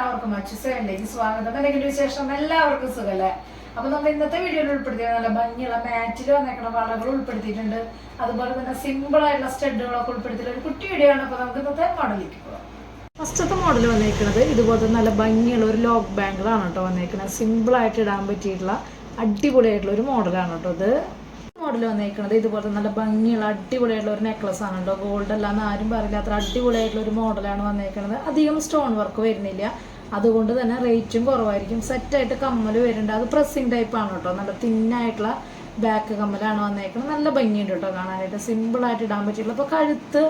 എല്ലാവർക്കും അച്ചുസേനിലേക്ക് സ്വാഗതം. എന്തെങ്കിലും വിശേഷം? എല്ലാവർക്കും സുഖല്ലേ? അപ്പൊ നമ്മൾ ഇന്നത്തെ വീഡിയോയിൽ ഉൾപ്പെടുത്തിയ നല്ല ഭംഗിയുള്ള മാറ്റിൽ വന്നേക്കുന്ന വളകൾ ഉൾപ്പെടുത്തിയിട്ടുണ്ട്. അതുപോലെ തന്നെ സിമ്പിൾ ആയിട്ടുള്ള സ്റ്റഡുകളൊക്കെ ഉൾപ്പെടുത്തിയിട്ടുള്ള ഒരു കുട്ടി വീഡിയോ ആണ്. അപ്പൊ നമുക്ക് ഇന്നത്തെ മോഡലിലേക്ക് പോകാം ഫസ്റ്റത്തെ മോഡൽ വന്നേക്കുന്നത് ഇതുപോലത്തെ നല്ല ഭംഗിയുള്ള ഒരു ലോക്ക് ബാങ്കിളാണ് കേട്ടോ വന്നേക്കുന്നത് സിമ്പിൾ ആയിട്ട് ഇടാൻ പറ്റിയിട്ടുള്ള അടിപൊളിയായിട്ടുള്ള ഒരു മോഡലാണ് കേട്ടോ ഇത്. മോഡൽ വന്നേക്കുന്നത് ഇതുപോലത്തെ നല്ല ഭംഗിയുള്ള അടിപൊളിയായിട്ടുള്ള ഒരു നെക്ലസ് ആണ് കേട്ടോ ഗോൾഡ് അല്ലാന്ന് ആരും പറയില്ല. അത്ര അടിപൊളിയായിട്ടുള്ള ഒരു മോഡലാണ് വന്നേക്കുന്നത് അധികം സ്റ്റോൺ വർക്ക് വരുന്നില്ല. അതുകൊണ്ട് തന്നെ റേറ്റും കുറവായിരിക്കും. സെറ്റായിട്ട് കമ്മൽ വരുന്നുണ്ട്. അത് പ്രസ്സിങ് ടൈപ്പ് ആണ് കേട്ടോ നല്ല തിന്നായിട്ടുള്ള ബാക്ക് കമ്മലാണ് വന്നേക്കുന്നത് നല്ല ഭംഗിയുണ്ട് കേട്ടോ കാണാനായിട്ട്. സിമ്പിളായിട്ട് ഇടാൻ പറ്റിയിട്ടുള്ള അപ്പോൾ കഴുത്ത്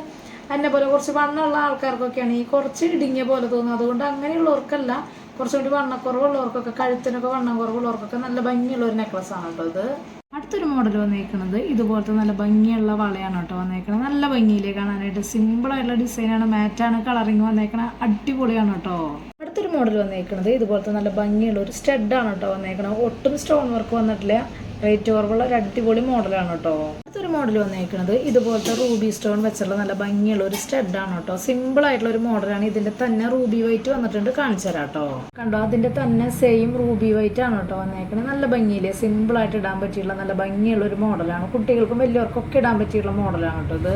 എന്നെ പോലെ കുറച്ച് വണ്ണമുള്ള ആൾക്കാർക്കൊക്കെയാണ് ഈ കുറച്ച് ഇടുങ്ങിയ പോലെ തോന്നുന്നത്. അതുകൊണ്ട് അങ്ങനെയുള്ളവർക്കല്ല കുറച്ചുകൂടി വണ്ണക്കുറവുള്ളവർക്കൊക്കെ കഴുത്തിനൊക്കെ വണ്ണം കുറവുള്ളവർക്കൊക്കെ നല്ല ഭംഗിയുള്ള ഒരു നെക്ലസ് ആണ് കേട്ടോ ഇത്. അടുത്തൊരു മോഡൽ വന്നേക്കുന്നത് ഇതുപോലത്തെ നല്ല ഭംഗിയുള്ള വളയാണ് കേട്ടോ വന്നേക്കുന്നത് നല്ല ഭംഗിയിലേ കാണാനായിട്ട്. സിമ്പിൾ ആയിട്ടുള്ള ഡിസൈനാണ് മാറ്റാണ് കളറിങ് വന്നേക്കണ അടിപൊളിയാണ് കേട്ടോ. അടുത്തൊരു മോഡൽ വന്നേക്കുന്നത് ഇതുപോലത്തെ നല്ല ഭംഗിയുള്ള ഒരു സ്റ്റഡാണ് കേട്ടോ വന്നേക്കണത്. ഒട്ടും സ്റ്റോൺ വർക്ക് വന്നിട്ടില്ല. റേറ്റ് കുറവുള്ള ഒരു അടിപൊളി മോഡലാണ് കേട്ടോ. അടുത്തൊരു മോഡൽ വന്നേക്കുന്നത് ഇതുപോലത്തെ റൂബി സ്റ്റോൺ വെച്ചുള്ള നല്ല ഭംഗിയുള്ള ഒരു സ്റ്റഡാണ് കേട്ടോ. സിമ്പിൾ ആയിട്ടുള്ള ഒരു മോഡലാണ് ഇതിന്റെ തന്നെ റൂബി വൈറ്റ് വന്നിട്ടുണ്ട്. കാണിച്ചു തരാം കേട്ടോ. കണ്ടോ? അതിന്റെ തന്നെ സെയിം റൂബി വൈറ്റ് ആണ് കേട്ടോ വന്നേക്കുന്നത് നല്ല ഭംഗിയില്ലേ? സിമ്പിൾ ആയിട്ട് ഇടാൻ പറ്റിയുള്ള നല്ല ഭംഗിയുള്ള ഒരു മോഡലാണ് കുട്ടികൾക്കും വലിയവർക്കും ഒക്കെ ഇടാൻ പറ്റിയുള്ള മോഡലാണ് കേട്ടോ ഇത്.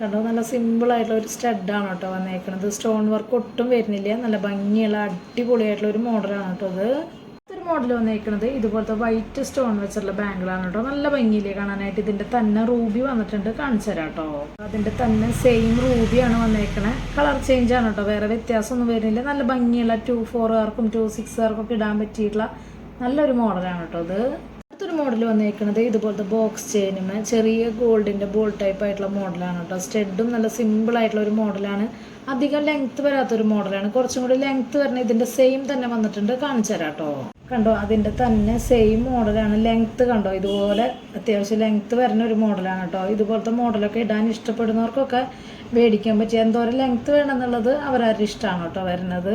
കണ്ടോ? നല്ല സിമ്പിൾ ആയിട്ടുള്ള ഒരു സ്റ്റഡാണ് കേട്ടോ വന്നേക്കുന്നത് സ്റ്റോൺ വർക്ക് ഒട്ടും വരുന്നില്ല. നല്ല ഭംഗിയുള്ള അടിപൊളിയായിട്ടുള്ള ഒരു മോഡലാണ് കേട്ടോ ഇത്. മോഡൽ വന്നേക്കുന്നത് ഇതുപോലത്തെ വൈറ്റ് സ്റ്റോൺ വെച്ചുള്ള ബാങ്കിളാണ് കേട്ടോ നല്ല ഭംഗിയിലേ കാണാനായിട്ട്. ഇതിന്റെ തന്നെ റൂബി വന്നിട്ടുണ്ട്. കാണിച്ചു തരാം കേട്ടോ അതിന്റെ തന്നെ സെയിം റൂബിയാണ് വന്നേക്കണേ. കളർ ചേഞ്ച് ആണ് കേട്ടോ വേറെ വ്യത്യാസമൊന്നും വരുന്നില്ല. നല്ല ഭംഗിയുള്ള ടു ഫോറുകാർക്കും ടു സിക്സുകാർക്കും ഒക്കെ ഇടാൻ പറ്റിയിട്ടുള്ള നല്ലൊരു മോഡലാണ് കേട്ടോ ഇത്. അടുത്തൊരു മോഡൽ വന്നേക്കുന്നത് ഇതുപോലത്തെ ബോക്സ് ചെയിനും ചെറിയ ഗോൾഡിന്റെ ബോൾ ടൈപ്പ് ആയിട്ടുള്ള മോഡലാണ് കേട്ടോ സ്റ്റെഡും നല്ല സിമ്പിൾ ആയിട്ടുള്ള ഒരു മോഡലാണ് അധികം ലെങ്ത് വരാത്തൊരു മോഡലാണ് കുറച്ചും കൂടി ലെങ്ത് വരണ ഇതിന്റെ സെയിം തന്നെ വന്നിട്ടുണ്ട്. കാണിച്ചു തരാം കേട്ടോ കണ്ടോ അതിന്റെ തന്നെ സെയിം മോഡലാണ് ലെങ്ത് കണ്ടോ ഇതുപോലെ അത്യാവശ്യം ലെങ്ത് വരുന്ന ഒരു മോഡലാണ് കേട്ടോ ഇതുപോലത്തെ മോഡലൊക്കെ ഇടാൻ ഇഷ്ടപ്പെടുന്നവർക്കൊക്കെ മേടിക്കാൻ പറ്റിയ എന്തോരം ലെങ്ത് വേണമെന്നുള്ളത് അവരവരുടെ ഇഷ്ടമാണ് കേട്ടോ വരുന്നത്.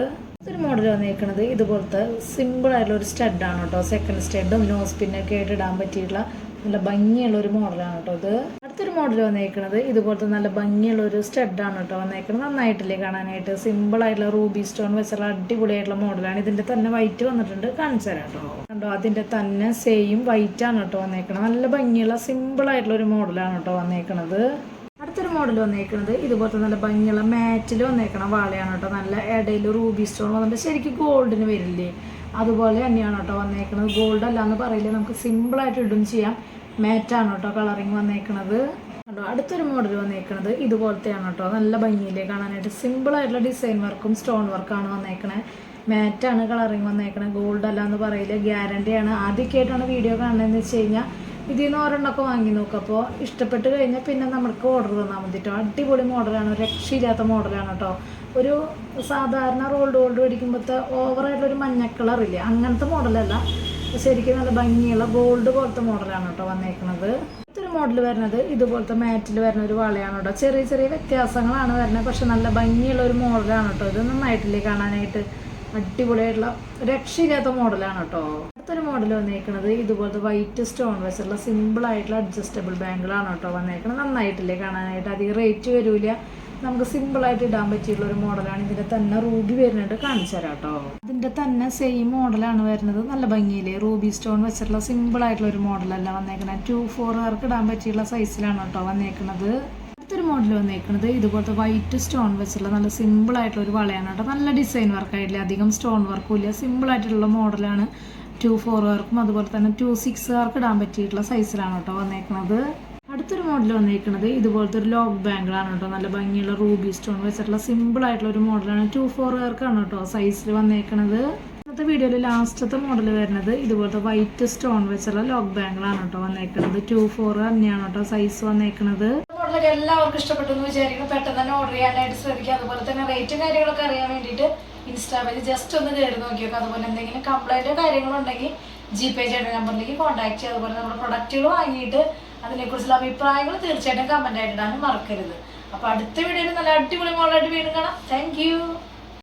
ഒരു മോഡൽ വന്നിരിക്കുന്നത് ഇതുപോലത്തെ സിമ്പിൾ ആയിട്ടുള്ള ഒരു സ്റ്റഡാണ് കേട്ടോ. സെക്കൻഡ് സ്റ്റഡും നോസ് പിന്നൊക്കെ ആയിട്ട് ഇടാൻ പറ്റിയിട്ടുള്ള നല്ല ഭംഗിയുള്ള ഒരു മോഡലാണ് കേട്ടോ ഇത്. അടുത്തൊരു മോഡൽ വന്നേക്കുന്നത് ഇതുപോലത്തെ നല്ല ഭംഗിയുള്ള ഒരു സ്റ്റഡാണ് കേട്ടോ വന്നേക്കുന്നത് നന്നായിട്ടില്ലേ കാണാനായിട്ട്. സിമ്പിൾ ആയിട്ടുള്ള റൂബി സ്റ്റോൺ വെച്ചുള്ള അടിപൊളിയായിട്ടുള്ള മോഡലാണ് ഇതിന്റെ തന്നെ വൈറ്റ് വന്നിട്ടുണ്ട്. കാണിച്ചു തരാം കേട്ടോ. കണ്ടോ അതിന്റെ തന്നെ സെയിം വൈറ്റ് ആണ് കേട്ടോ വന്നേക്കുന്നത് നല്ല ഭംഗിയുള്ള സിമ്പിൾ ആയിട്ടുള്ള ഒരു മോഡലാണ് കേട്ടോ വന്നേക്കുന്നത് അടുത്തൊരു മോഡൽ വന്നേക്കുന്നത് ഇതുപോലത്തെ നല്ല ഭംഗിയുള്ള മാറ്റിൽ വന്നേക്കണ വാളയാണ് കേട്ടോ. നല്ല ഇടയിൽ റൂബി സ്റ്റോൺ വന്നിട്ട് ശരിക്കും ഗോൾഡിന് വരില്ലേ? അതുപോലെ തന്നെയാണ് കേട്ടോ വന്നേക്കുന്നത് ഗോൾഡ് അല്ല എന്ന് പറയില്ല. നമുക്ക് സിമ്പിളായിട്ട് ഇടും ചെയ്യാം. മാറ്റാണ് കേട്ടോ കളറിങ് വന്നേക്കണത്. കേട്ടോ അടുത്തൊരു മോഡൽ വന്നേക്കണത് ഇതുപോലത്തെയാണ് കേട്ടോ. നല്ല ഭംഗിയില്ലേ കാണാനായിട്ട്. സിമ്പിളായിട്ടുള്ള ഡിസൈൻ വർക്കും സ്റ്റോൺ വർക്കാണ് വന്നേക്കണേ. മാറ്റാണ് കളറിങ് വന്നേക്കണേ. ഗോൾഡ് അല്ല എന്ന് പറയില്ല ഗ്യാരണ്ടിയാണ് ആദ്യമൊക്കെയായിട്ടാണ് വീഡിയോ കാണുന്നതെന്ന് വെച്ച് കഴിഞ്ഞാൽ ഇതിൽ നിന്ന് ഒരെണ്ണമൊക്കെ വാങ്ങി നോക്കുക അപ്പോൾ ഇഷ്ടപ്പെട്ട് കഴിഞ്ഞാൽ പിന്നെ നമുക്ക് ഓർഡർ തന്നാൽ മതി കേട്ടോ അടിപൊളി മോഡലാണ്. രക്ഷയില്ലാത്ത മോഡലാണ് കേട്ടോ ഒരു സാധാരണ റോൾഡ് ഗോൾഡ് മേടിക്കുമ്പോഴത്തെ ഓവറായിട്ടുള്ളൊരു മഞ്ഞ കളറില്ലേ അങ്ങനത്തെ മോഡലല്ല ശരിക്കും നല്ല ഭംഗിയുള്ള ഗോൾഡ് പോലത്തെ മോഡലാണ് കേട്ടോ വന്നേക്കുന്നത് ഇതൊരു മോഡൽ വരുന്നത് ഇതുപോലത്തെ മാറ്റിൽ വരുന്ന ഒരു വളയാണ് കേട്ടോ ചെറിയ ചെറിയ വ്യത്യാസങ്ങളാണ് വരുന്നത്. പക്ഷെ നല്ല ഭംഗിയുള്ള ഒരു മോഡലാണ് കേട്ടോ ഇത് നന്നായിട്ടില്ലേ കാണാനായിട്ട്? അടിപൊളിയായിട്ടുള്ള രക്ഷയില്ലാത്ത മോഡലാണ് കേട്ടോ അടുത്തൊരു മോഡൽ വന്നേക്കുന്നത് ഇതുപോലത്തെ വൈറ്റ് സ്റ്റോൺ വെച്ചുള്ള സിമ്പിൾ ആയിട്ടുള്ള അഡ്ജസ്റ്റബിൾ ബാങ്കിളാണ് കേട്ടോ വന്നേക്കുന്നത് നന്നായിട്ടില്ലേ കാണാനായിട്ട്? അധികം റേറ്റ് വരില്ല നമുക്ക് സിമ്പിൾ ആയിട്ട് ഇടാൻ പറ്റിയുള്ള ഒരു മോഡലാണ് ഇതിന്റെ തന്നെ റൂബി വരുന്നുണ്ട്. കാണിച്ചു തരാം കേട്ടോ. ഇതിന്റെ തന്നെ സെയിം മോഡലാണ് വരുന്നത്. നല്ല ഭംഗിയില്ലേ? റൂബി സ്റ്റോൺ വെച്ചിട്ടുള്ള സിമ്പിൾ ആയിട്ടുള്ള ഒരു മോഡലല്ല വന്നേക്കുന്നത് ടു ഫോറുകാർക്ക് ഇടാൻ പറ്റിയുള്ള സൈസിലാണ് കേട്ടോ വന്നേക്കുന്നത് അടുത്തൊരു മോഡൽ വന്നേക്കുന്നത് ഇതുപോലത്തെ വൈറ്റ് സ്റ്റോൺ വെച്ചുള്ള നല്ല സിമ്പിൾ ആയിട്ടുള്ള ഒരു വളയാണ് കേട്ടോ. നല്ല ഡിസൈൻ വർക്കായിട്ടില്ല അധികം സ്റ്റോൺ വർക്കും ഇല്ല. സിമ്പിൾ ആയിട്ടുള്ള മോഡലാണ് ടു ഫോറുകാർക്കും അതുപോലെ തന്നെ ടു സിക്സുകാർക്ക് ഇടാൻ പറ്റിയിട്ടുള്ള സൈസിലാണ് കേട്ടോ വന്നേക്കുന്നത് അടുത്തൊരു മോഡൽ വന്നിരിക്കുന്നത് ഇതുപോലത്തെ ഒരു ലോക്ക് ബാങ്കിളാണ് കേട്ടോ. നല്ല ഭംഗിയുള്ള റൂബി സ്റ്റോൺ വെച്ചിട്ടുള്ള സിമ്പിൾ ആയിട്ടുള്ള ഒരു മോഡലാണ് ടു ഫോറുകാർക്കാണ് കേട്ടോ സൈസിൽ വന്നേക്കുന്നത് ഇന്നത്തെ വീഡിയോയിൽ ലാസ്റ്റത്തെ മോഡൽ വരുന്നത് ഇതുപോലത്തെ വൈറ്റ് സ്റ്റോൺ വെച്ചുള്ള ലോക്ക് ബാങ്കിളാണ് കേട്ടോ വന്നേക്കുന്നത് ടു ഫോർ തന്നെയാണ് കേട്ടോ സൈസ് വന്നേക്കുന്നത് എല്ലാവർക്കും ഇഷ്ടപ്പെട്ടു എന്ന് വിചാരിക്കുന്നു. പെട്ടെന്ന് തന്നെ ഓർഡർ ചെയ്യാനായിട്ട് ശ്രമിക്കുക അതുപോലെ തന്നെ റേറ്റും കാര്യങ്ങളൊക്കെ അറിയാൻ വേണ്ടിയിട്ട് ഇൻസ്റ്റാ പേജ് ജസ്റ്റ് ഒന്ന് കയറി നോക്കിയൊക്കെ. അതുപോലെ എന്തെങ്കിലും കംപ്ലൈന്റോ കാര്യങ്ങളുണ്ടെങ്കിൽ ജി പേ ചെയ്യുന്ന നമ്പറിലേക്ക് കോൺടാക്ട് ചെയ്യുക. അതുപോലെ നമ്മുടെ പ്രൊഡക്റ്റുകൾ വാങ്ങിയിട്ട് അതിനെക്കുറിച്ചുള്ള അഭിപ്രായങ്ങൾ തീർച്ചയായിട്ടും കമന്റ് ആയിട്ട് ഇടാനും മറക്കരുത്. അപ്പോൾ അടുത്ത വീഡിയോയിൽ നല്ല അടിപൊളി മോളായിട്ട് വീണ്ടും കാണാം. താങ്ക്